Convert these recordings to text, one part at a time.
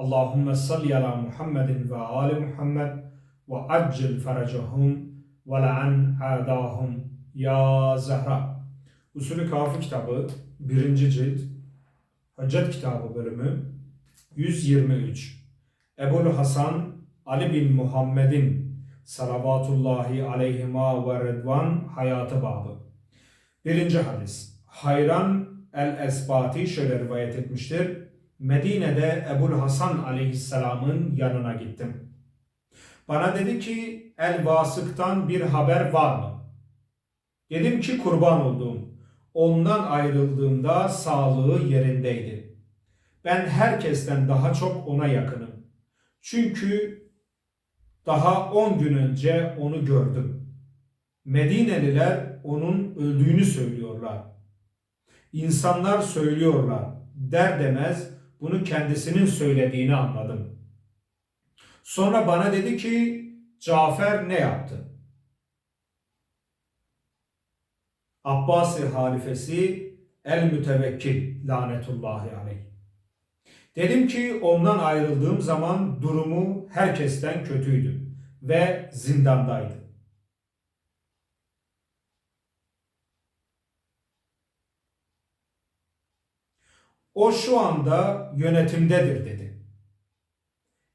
Allahümme salli ala Muhammedin ve ali Muhammed ve accil feracahum ve la'an adahum ya Zahra. Usulü Kafi kitabı 1. cilt Hacet kitabı bölümü 123 Ebul Hasan Ali bin Muhammed'in salavatullahi aleyhima ve redvan hayatı babı. Birinci hadis. Hayran el-Esbati şöyle rivayet etmiştir. Medine'de Ebul Hasan aleyhisselamın yanına gittim. Bana dedi ki El Vasık'tan bir haber var mı? Dedim ki kurban olduğum. Ondan ayrıldığımda sağlığı yerindeydi. Ben herkesten daha çok ona yakınım. Çünkü daha 10 gün önce onu gördüm. Medineliler onun öldüğünü söylüyorlar. İnsanlar söylüyorlar. Der demez bunu kendisinin söylediğini anladım. Sonra bana dedi ki Cafer ne yaptı? Abbasi halifesi El Mütevekkil lanetullahi aleyh. Dedim ki ondan ayrıldığım zaman durumu herkesten kötüydü ve zindandaydı. O şu anda yönetimdedir dedi.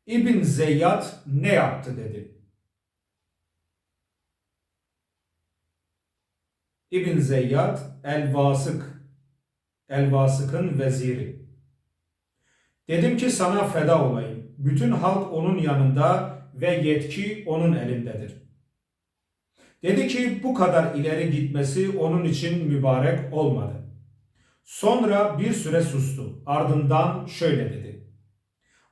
İbn Zeyyad ne yaptı dedi. İbn Zeyyad El-Vasık, El-Vasık'ın veziri. Dedim ki sana feda olayım. Bütün halk onun yanında ve yetki onun elindedir. Dedi ki bu kadar ileri gitmesi onun için mübarek olmadı. Sonra bir süre sustu. Ardından şöyle dedi.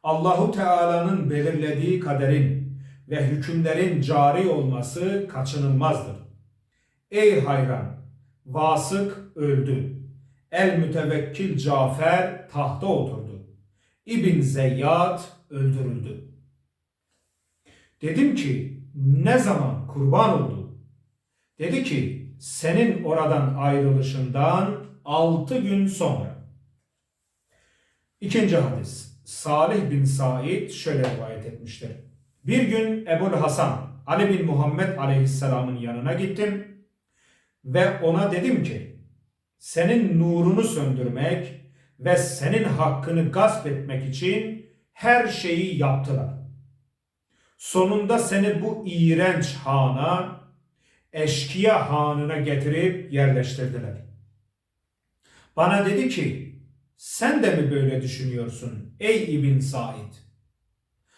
Allahu Teala'nın belirlediği kaderin ve hükümlerin cari olması kaçınılmazdır. Ey hayran! Vasık öldü. El mütevekkil Cafer tahta oturdu. İbn Zeyyad öldürüldü. Dedim ki ne zaman kurban oldu? Dedi ki senin oradan ayrılışından altı gün sonra. İkinci hadis. Salih bin Said şöyle rivayet etmiştir. Bir gün Ebul Hasan Ali bin Muhammed aleyhisselamın yanına gittim ve ona dedim ki senin nurunu söndürmek ve senin hakkını gasp etmek için her şeyi yaptılar. Sonunda seni bu iğrenç hana, eşkıya hanına getirip yerleştirdiler. Bana dedi ki, sen de mi böyle düşünüyorsun ey İbn Said?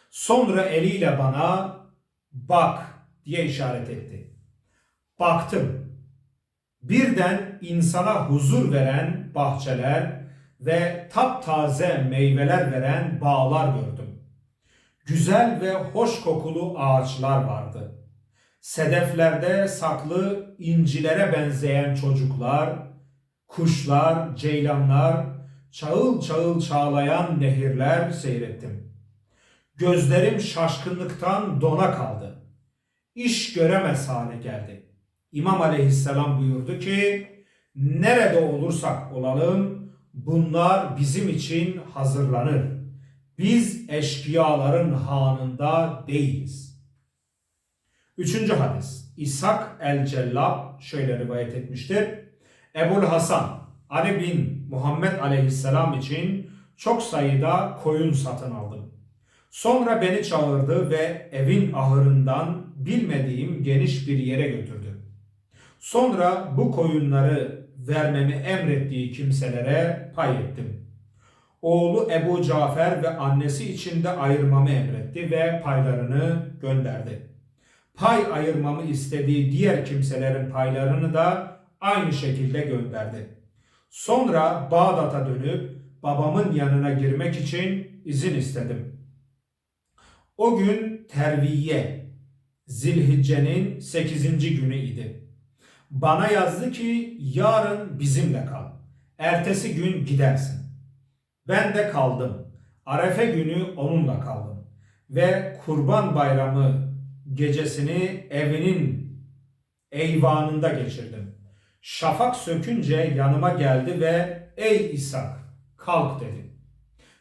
Sonra eliyle bana bak diye işaret etti. Baktım. Birden insana huzur veren bahçeler ve taptaze meyveler veren bağlar gördüm. Güzel ve hoş kokulu ağaçlar vardı. Sedeflerde saklı incilere benzeyen çocuklar, kuşlar, ceylanlar, çağıl çağıl çağlayan nehirler seyrettim. Gözlerim şaşkınlıktan dona kaldı. İş göremez hale geldi. İmam aleyhisselam buyurdu ki, nerede olursak olalım, bunlar bizim için hazırlanır. Biz eşkıyaların hanında değiliz. Üçüncü hadis. İshak el-Cellab şöyle rivayet etmiştir. Ebul Hasan, Ali bin Muhammed aleyhisselam için çok sayıda koyun satın aldım. Sonra beni çağırdı ve evin ahırından bilmediğim geniş bir yere götürdü. Sonra bu koyunları vermemi emrettiği kimselere pay ettim. Oğlu Ebu Cafer ve annesi için de ayırmamı emretti ve paylarını gönderdi. Pay ayırmamı istediği diğer kimselerin paylarını da aynı şekilde gönderdi. Sonra Bağdat'a dönüp babamın yanına girmek için izin istedim. O gün terviye, Zilhicce'nin 8. günü idi. Bana yazdı ki yarın bizimle kal. Ertesi gün gidersin. Ben de kaldım. Arefe günü onunla kaldım. Ve kurban bayramı gecesini evinin eyvanında geçirdim. Şafak sökünce yanıma geldi ve ey İshak kalk dedi.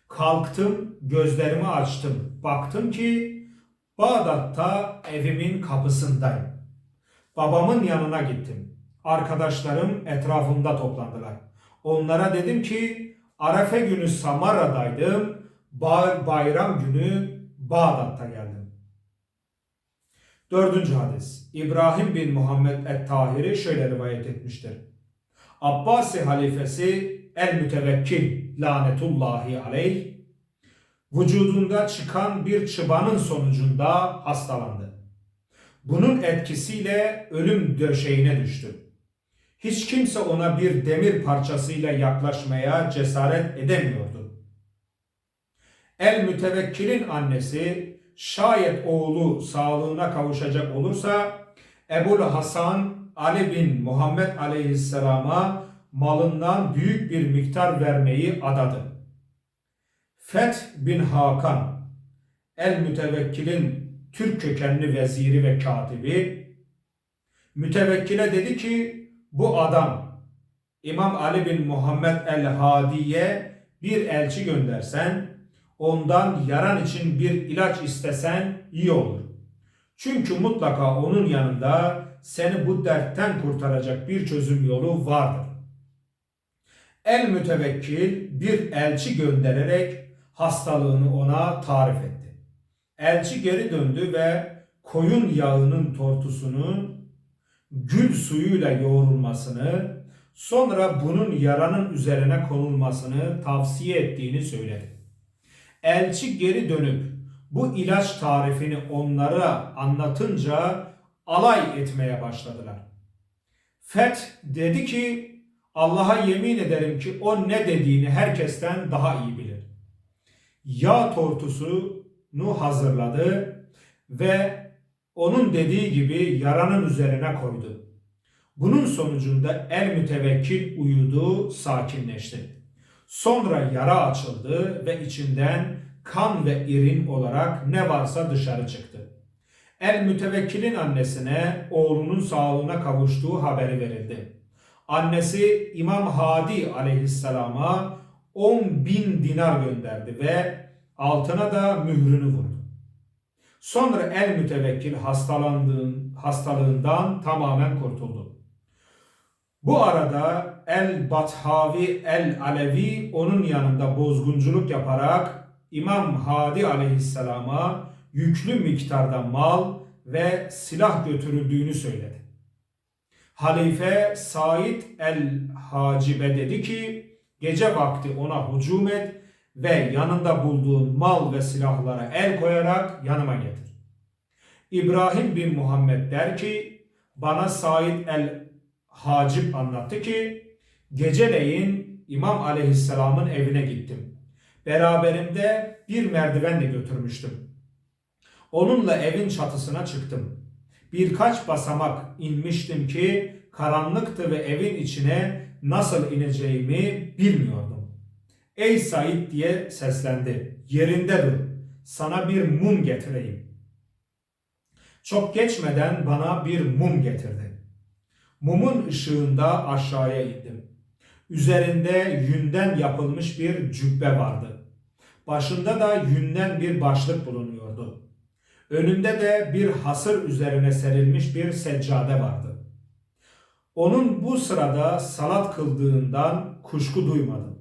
Kalktım, gözlerimi açtım. Baktım ki Bağdat'ta evimin kapısındayım. Babamın yanına gittim. Arkadaşlarım etrafımda toplandılar. Onlara dedim ki Arefe günü Samara'daydım. Ba- bayram günü Bağdat'ta geldim. Dördüncü hadis. İbrahim bin Muhammed et-Tahiri şöyle rivayet etmiştir. Abbasi halifesi el-mütevekkil lanetullahi aleyh vücudunda çıkan bir çıbanın sonucunda hastalandı. Bunun etkisiyle ölüm döşeğine düştü. Hiç kimse ona bir demir parçasıyla yaklaşmaya cesaret edemiyordu. El mütevekkilin annesi şayet oğlu sağlığına kavuşacak olursa Ebul Hasan Ali bin Muhammed aleyhisselama malından büyük bir miktar vermeyi adadı. Feth bin Hakan El Mütevekkil'in Türk kökenli veziri ve katibi mütevekkile dedi ki bu adam İmam Ali bin Muhammed el-Hadi'ye bir elçi göndersen ondan yaran için bir ilaç istesen iyi olur. Çünkü mutlaka onun yanında seni bu dertten kurtaracak bir çözüm yolu vardır. El mütevekkil bir elçi göndererek hastalığını ona tarif etti. Elçi geri döndü ve koyun yağının tortusunu gül suyuyla yoğrulmasını, sonra bunun yaranın üzerine konulmasını tavsiye ettiğini söyledi. Elçi geri dönüp bu ilaç tarifini onlara anlatınca alay etmeye başladılar. Feth dedi ki Allah'a yemin ederim ki o ne dediğini herkesten daha iyi bilir. Yağ tortusunu hazırladı ve onun dediği gibi yaranın üzerine koydu. Bunun sonucunda el mütevekkil uyudu, sakinleşti. Sonra yara açıldı ve içinden kan ve irin olarak ne varsa dışarı çıktı. El mütevekkilin annesine oğlunun sağlığına kavuştuğu haberi verildi. Annesi İmam Hadi aleyhisselama 10 bin dinar gönderdi ve altına da mührünü vurdu. Sonra el mütevekkil hastalandığın, hastalığından tamamen kurtuldu. Bu arada El Bathavi El Alevi onun yanında bozgunculuk yaparak İmam Hadi aleyhisselama yüklü miktarda mal ve silah götürüldüğünü söyledi. Halife Said el Hacibe dedi ki gece vakti ona hücum et ve yanında bulduğun mal ve silahlara el koyarak yanıma getir. İbrahim bin Muhammed der ki bana Said el Hacib anlattı ki geceleyin İmam Aleyhisselam'ın evine gittim. Beraberimde bir merdiven de götürmüştüm. Onunla evin çatısına çıktım. Birkaç basamak inmiştim ki karanlıktı ve evin içine nasıl ineceğimi bilmiyordum. Ey Said diye seslendi. Yerinde dur. Sana bir mum getireyim. Çok geçmeden bana bir mum getirdi. Mumun ışığında aşağıya indim. Üzerinde yünden yapılmış bir cübbe vardı. Başında da yünden bir başlık bulunuyordu. Önünde de bir hasır üzerine serilmiş bir seccade vardı. Onun bu sırada salat kıldığından kuşku duymadım.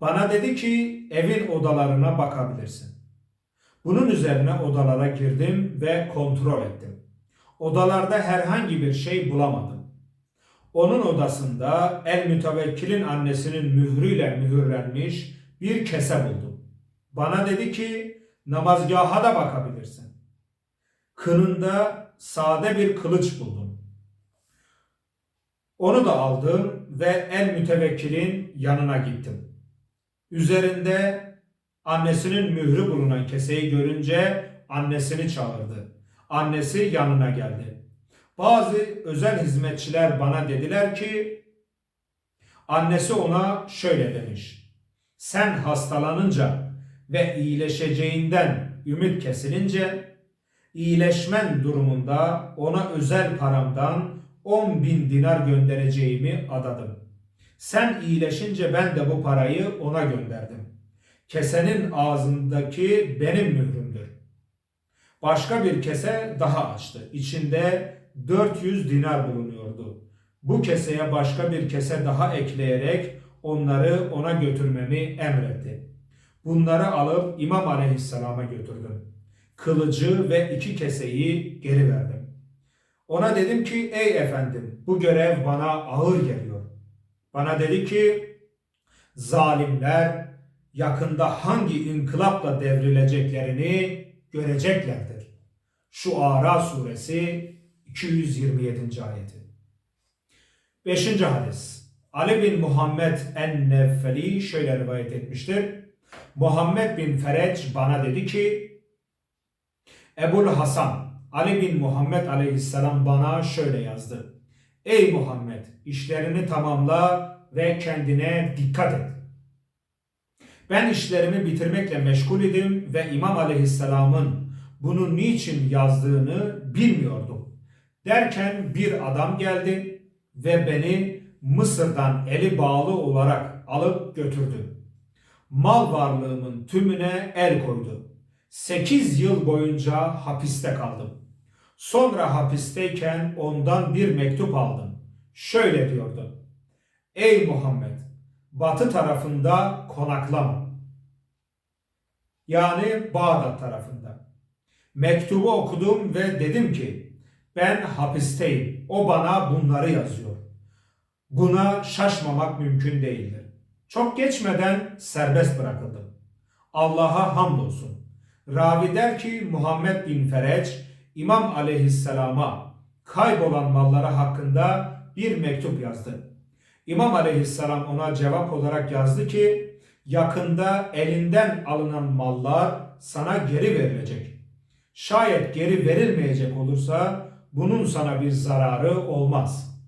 Bana dedi ki evin odalarına bakabilirsin. Bunun üzerine odalara girdim ve kontrol ettim. Odalarda herhangi bir şey bulamadım. Onun odasında el mütevekkilin annesinin mührüyle mühürlenmiş bir kese buldum. Bana dedi ki namazgaha da bakabilirsin. Kınında sade bir kılıç buldum. Onu da aldım ve el mütevekkilin yanına gittim. Üzerinde annesinin mührü bulunan keseyi görünce annesini çağırdı. Annesi yanına geldi. Bazı özel hizmetçiler bana dediler ki annesi ona şöyle demiş. Sen hastalanınca ve iyileşeceğinden ümit kesilince iyileşmen durumunda ona özel paramdan 10 bin dinar göndereceğimi adadım. Sen iyileşince ben de bu parayı ona gönderdim. Kesenin ağzındaki benim mührümdür. Başka bir kese daha açtı. İçinde 400 dinar bulunuyordu. Bu keseye başka bir kese daha ekleyerek onları ona götürmemi emretti. Bunları alıp İmam Aleyhisselam'a götürdüm. Kılıcı ve iki keseyi geri verdim. Ona dedim ki ey efendim bu görev bana ağır geliyor. Bana dedi ki zalimler yakında hangi inkılapla devrileceklerini göreceklerdir. Şu Ara suresi 227. ayeti. 5. hadis. Ali bin Muhammed en-Neffeli şöyle rivayet etmiştir. Muhammed bin Fereç bana dedi ki Ebul Hasan Ali bin Muhammed aleyhisselam bana şöyle yazdı. Ey Muhammed işlerini tamamla ve kendine dikkat et. Ben işlerimi bitirmekle meşgul idim ve İmam aleyhisselamın bunu niçin yazdığını bilmiyordum. Derken bir adam geldi ve beni Mısır'dan eli bağlı olarak alıp götürdü. Mal varlığımın tümüne el koydu. 8 yıl boyunca hapiste kaldım. Sonra hapisteyken ondan bir mektup aldım. Şöyle diyordu. Ey Muhammed, batı tarafında konaklama. Yani Bağdat tarafında. Mektubu okudum ve dedim ki ben hapisteyim. O bana bunları yazıyor. Buna şaşmamak mümkün değildir. Çok geçmeden serbest bırakıldım. Allah'a hamdolsun. Ravi der ki Muhammed bin Fereç İmam aleyhisselama kaybolan malları hakkında bir mektup yazdı. İmam aleyhisselam ona cevap olarak yazdı ki yakında elinden alınan mallar sana geri verilecek. Şayet geri verilmeyecek olursa bunun sana bir zararı olmaz.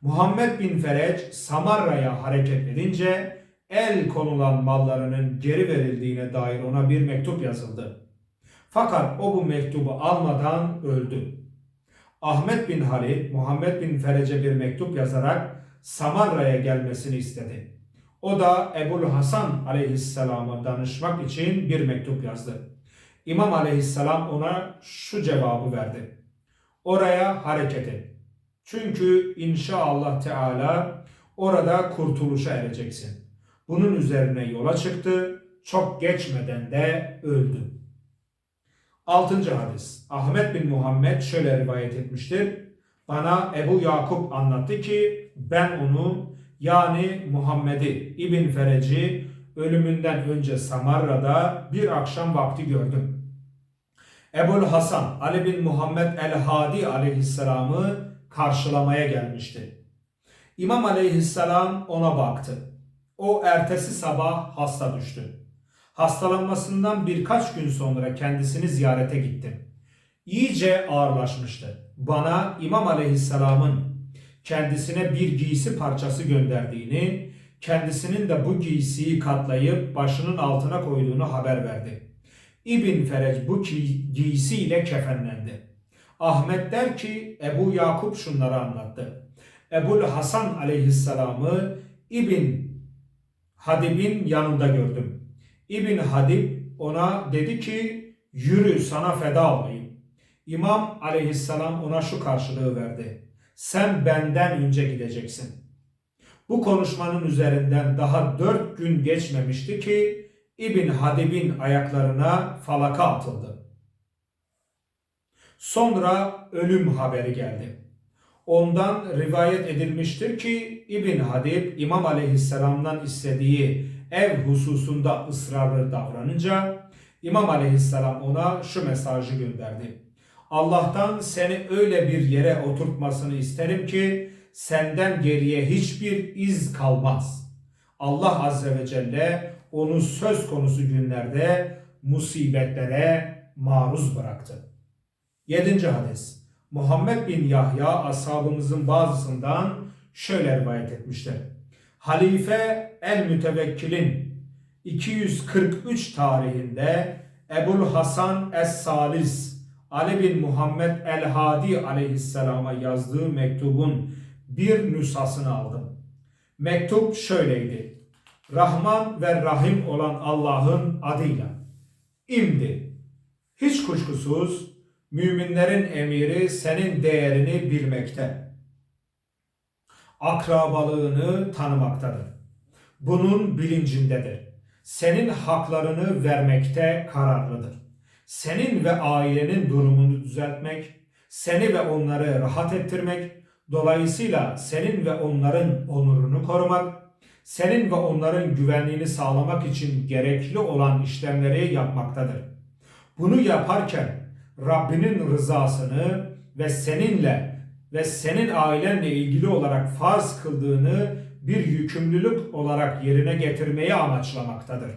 Muhammed bin Fereç Samarra'ya hareket edince el konulan mallarının geri verildiğine dair ona bir mektup yazıldı. Fakat o bu mektubu almadan öldü. Ahmet bin Halid, Muhammed bin Ferec'e bir mektup yazarak Samarra'ya gelmesini istedi. O da Ebul Hasan aleyhisselama danışmak için bir mektup yazdı. İmam aleyhisselam ona şu cevabı verdi. Oraya hareket et. Çünkü inşallah Teala orada kurtuluşa ereceksin. Bunun üzerine yola çıktı. Çok geçmeden de öldü. 6. hadis. Ahmet bin Muhammed şöyle rivayet etmiştir. Bana Ebu Yakup anlattı ki ben onu yani Muhammed'i İbn Fereci ölümünden önce Samarra'da bir akşam vakti gördüm. Ebul Hasan Ali bin Muhammed el-Hadi aleyhisselamı karşılamaya gelmişti. İmam aleyhisselam ona baktı. O ertesi sabah hasta düştü. Hastalanmasından birkaç gün sonra kendisini ziyarete gittim. İyice ağırlaşmıştı. Bana İmam Aleyhisselam'ın kendisine bir giysi parçası gönderdiğini, kendisinin de bu giysiyi katlayıp başının altına koyduğunu haber verdi. İbn Fereç bu giysiyle kefenlendi. Ahmet der ki Ebu Yakup şunları anlattı. Ebul Hasan aleyhisselamı İbn Hadib'in yanında gördüm. İbn Hadib ona dedi ki yürü sana feda olayım. İmam aleyhisselam ona şu karşılığı verdi. Sen benden önce gideceksin. Bu konuşmanın üzerinden daha dört gün geçmemişti ki İbn Hadib'in ayaklarına falaka atıldı. Sonra ölüm haberi geldi. Ondan rivayet edilmiştir ki İbn Hadib İmam Aleyhisselam'dan istediği ev hususunda ısrarlı davranınca İmam Aleyhisselam ona şu mesajı gönderdi. Allah'tan seni öyle bir yere oturtmasını isterim ki senden geriye hiçbir iz kalmaz. Allah Azze ve Celle onu söz konusu günlerde musibetlere maruz bıraktı. 7. hadis. Muhammed bin Yahya ashabımızın bazısından şöyle rivayet etmiştir. Halife el Mütevekkil'in 243 tarihinde Ebul Hasan Es-Salis Ali bin Muhammed el-Hadi aleyhisselama yazdığı mektubun bir nüshasını aldım. Mektup şöyleydi. Rahman ve Rahim olan Allah'ın adıyla. İmdi. Hiç kuşkusuz müminlerin emiri senin değerini bilmekte. Akrabalığını tanımaktadır. Bunun bilincindedir. Senin haklarını vermekte kararlıdır. Senin ve ailenin durumunu düzeltmek, seni ve onları rahat ettirmek, dolayısıyla senin ve onların onurunu korumak, senin ve onların güvenliğini sağlamak için gerekli olan işlemleri yapmaktadır. Bunu yaparken Rabbinin rızasını ve seninle ve senin ailenle ilgili olarak farz kıldığını bir yükümlülük olarak yerine getirmeyi amaçlamaktadır.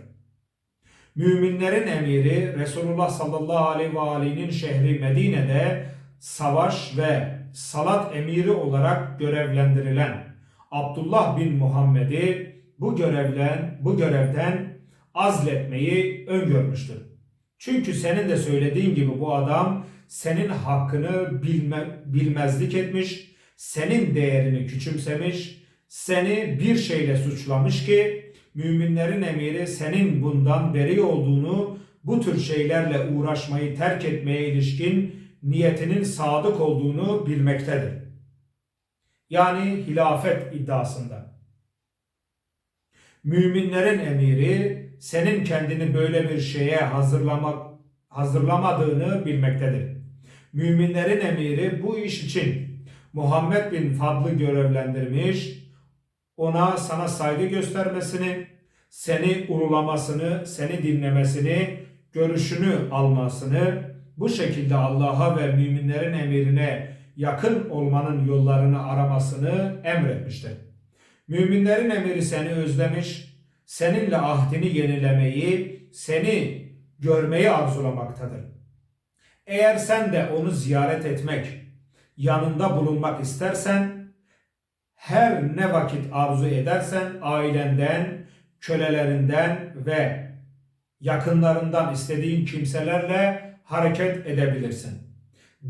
Müminlerin emiri Resulullah sallallahu aleyhi ve aleyhinin şehri Medine'de savaş ve salat emiri olarak görevlendirilen Abdullah bin Muhammed'i bu görevlen bu görevden azletmeyi öngörmüştür. Çünkü senin de söylediğin gibi bu adam senin hakkını bilme, bilmezlik etmiş, senin değerini küçümsemiş, seni bir şeyle suçlamış ki müminlerin emiri senin bundan beri olduğunu bu tür şeylerle uğraşmayı terk etmeye ilişkin niyetinin sadık olduğunu bilmektedir. Yani hilafet iddiasında. Müminlerin emiri senin kendini böyle bir şeye hazırlamak hazırlamadığını bilmektedir. Müminlerin emiri bu iş için Muhammed bin Fadlı görevlendirmiş, ona sana saygı göstermesini, seni urulamasını, seni dinlemesini, görüşünü almasını, bu şekilde Allah'a ve müminlerin emirine yakın olmanın yollarını aramasını emretmiştir. Müminlerin emiri seni özlemiş, seninle ahdini yenilemeyi, seni görmeyi arzulamaktadır. Eğer sen de onu ziyaret etmek, yanında bulunmak istersen, her ne vakit arzu edersen ailenden, kölelerinden ve yakınlarından istediğin kimselerle hareket edebilirsin.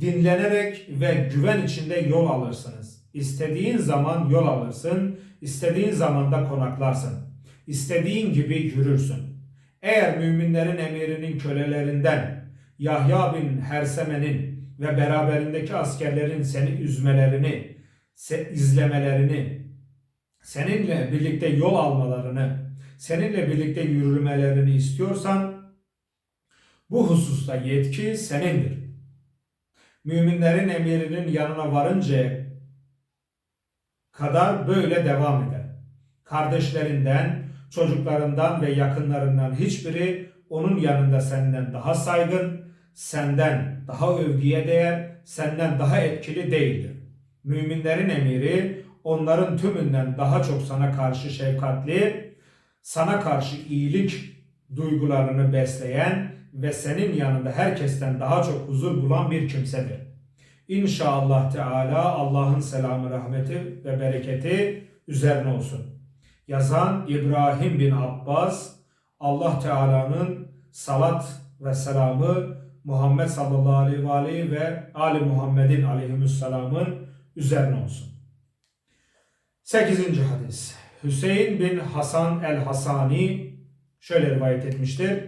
Dinlenerek ve güven içinde yol alırsınız. İstediğin zaman yol alırsın, istediğin zaman da konaklarsın. İstediğin gibi yürürsün. Eğer müminlerin emirinin kölelerinden Yahya bin Herseme'nin ve beraberindeki askerlerin seni üzmelerini, izlemelerini, seninle birlikte yol almalarını, seninle birlikte yürümelerini istiyorsan bu hususta yetki senindir. Müminlerin emirinin yanına varınca kadar böyle devam eder. Kardeşlerinden, çocuklarından ve yakınlarından hiçbiri onun yanında senden daha saygın, senden daha övgüye değer, senden daha etkili değildir. Müminlerin emiri onların tümünden daha çok sana karşı şefkatli, sana karşı iyilik duygularını besleyen ve senin yanında herkesten daha çok huzur bulan bir kimsedir. İnşallah Teala Allah'ın selamı, rahmeti ve bereketi üzerine olsun. Yazan İbrahim bin Abbas, Allah Teala'nın salat ve selamı Muhammed sallallahu aleyhi ve Ali Muhammed'in aleyhisselamın üzerine olsun. 8. hadis. Hüseyin bin Hasan el-Hasani şöyle rivayet etmiştir.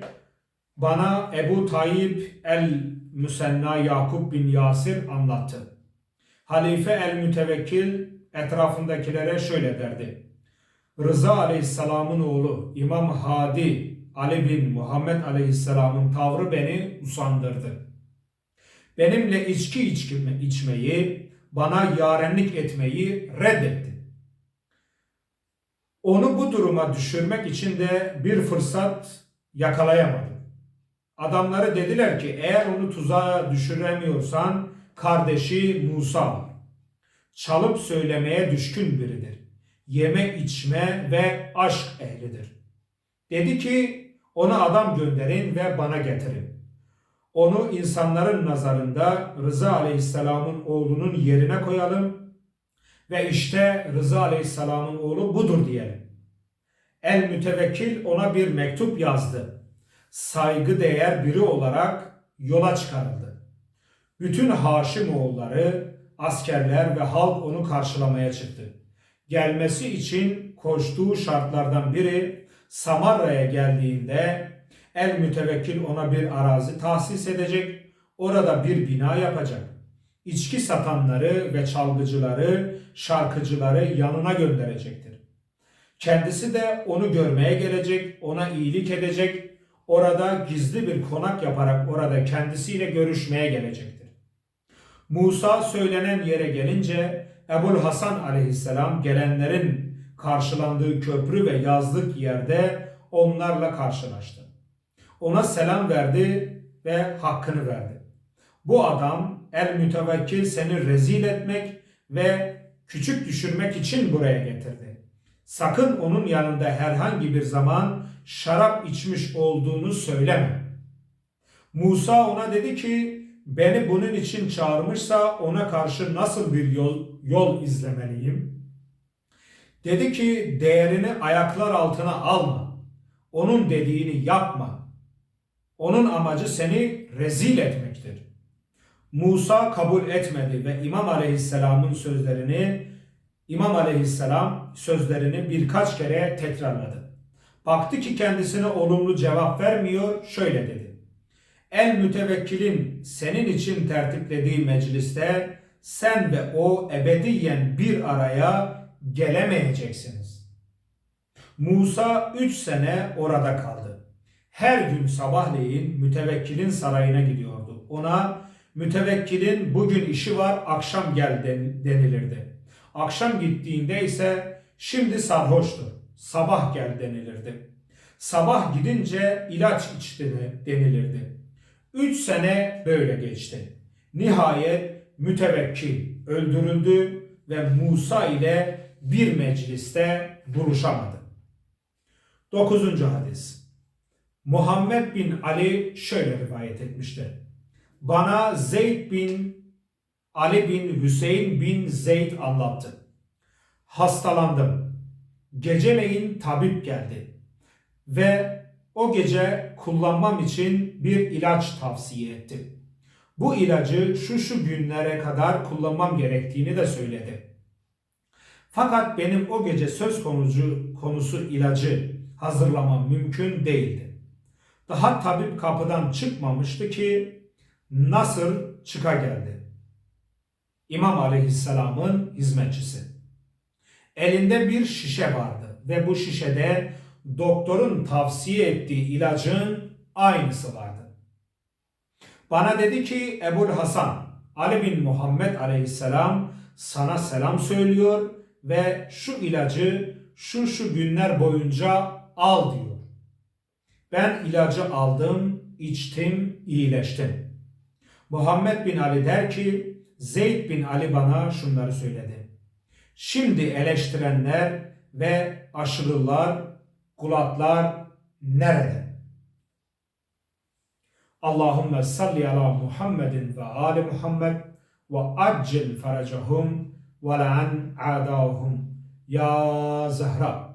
Bana Ebu Tayyip el-Müsenna Yakup bin Yasir anlattı. Halife el-Mütevekkil etrafındakilere şöyle derdi. Rıza aleyhisselamın oğlu İmam Hadi Ali bin Muhammed aleyhisselamın tavrı beni usandırdı. Benimle içki içkimi, içmeyi, bana yarenlik etmeyi reddetti. Onu bu duruma düşürmek için de bir fırsat yakalayamadım. Adamları dediler ki eğer onu tuzağa düşüremiyorsan kardeşi Musa. Çalıp söylemeye düşkün biridir. Yeme içme ve aşk ehlidir. Dedi ki ona adam gönderin ve bana getirin. Onu insanların nazarında Rıza Aleyhisselam'ın oğlunun yerine koyalım ve işte Rıza Aleyhisselam'ın oğlu budur diyelim. El mütevekkil ona bir mektup yazdı saygı değer biri olarak yola çıkarıldı. Bütün Haşim oğulları, askerler ve halk onu karşılamaya çıktı. Gelmesi için koştuğu şartlardan biri Samarra'ya geldiğinde El Mütevekkil ona bir arazi tahsis edecek, orada bir bina yapacak. İçki satanları ve çalgıcıları, şarkıcıları yanına gönderecektir. Kendisi de onu görmeye gelecek, ona iyilik edecek, orada gizli bir konak yaparak orada kendisiyle görüşmeye gelecektir. Musa söylenen yere gelince Ebul Hasan aleyhisselam gelenlerin karşılandığı köprü ve yazlık yerde onlarla karşılaştı. Ona selam verdi ve hakkını verdi. Bu adam el mütevekkil seni rezil etmek ve küçük düşürmek için buraya getirdi. Sakın onun yanında herhangi bir zaman şarap içmiş olduğunu söyleme. Musa ona dedi ki beni bunun için çağırmışsa ona karşı nasıl bir yol, yol izlemeliyim? Dedi ki değerini ayaklar altına alma. Onun dediğini yapma. Onun amacı seni rezil etmektir. Musa kabul etmedi ve İmam Aleyhisselam'ın sözlerini İmam Aleyhisselam sözlerini birkaç kere tekrarladı. Baktı ki kendisine olumlu cevap vermiyor, şöyle dedi. El mütevekkilin senin için tertiplediği mecliste sen ve o ebediyen bir araya gelemeyeceksiniz. Musa üç sene orada kaldı. Her gün sabahleyin mütevekkilin sarayına gidiyordu. Ona mütevekkilin bugün işi var akşam gel denilirdi. Akşam gittiğinde ise şimdi sarhoştur. Sabah gel denilirdi. Sabah gidince ilaç içti denilirdi. Üç sene böyle geçti. Nihayet mütevekkil öldürüldü ve Musa ile bir mecliste buluşamadı. Dokuzuncu hadis. Muhammed bin Ali şöyle rivayet etmiştir. Bana Zeyd bin Ali bin Hüseyin bin Zeyd anlattı. Hastalandım. Geceleyin tabip geldi ve o gece kullanmam için bir ilaç tavsiye etti. Bu ilacı şu şu günlere kadar kullanmam gerektiğini de söyledi. Fakat benim o gece söz konusu, konusu ilacı hazırlamam mümkün değildi. Daha tabip kapıdan çıkmamıştı ki Nasır çıka geldi. İmam Aleyhisselam'ın hizmetçisi. Elinde bir şişe vardı ve bu şişede doktorun tavsiye ettiği ilacın aynısı vardı. Bana dedi ki Ebul Hasan, Ali bin Muhammed aleyhisselam sana selam söylüyor ve şu ilacı şu şu günler boyunca al diyor. Ben ilacı aldım, içtim, iyileştim. Muhammed bin Ali der ki Zeyd bin Ali bana şunları söyledi. Şimdi eleştirenler ve aşırılar, kulatlar nerede? Allahümme salli ala Muhammedin ve ali Muhammed ve accil faracahum ve la'an a'dahum. Ya Zahra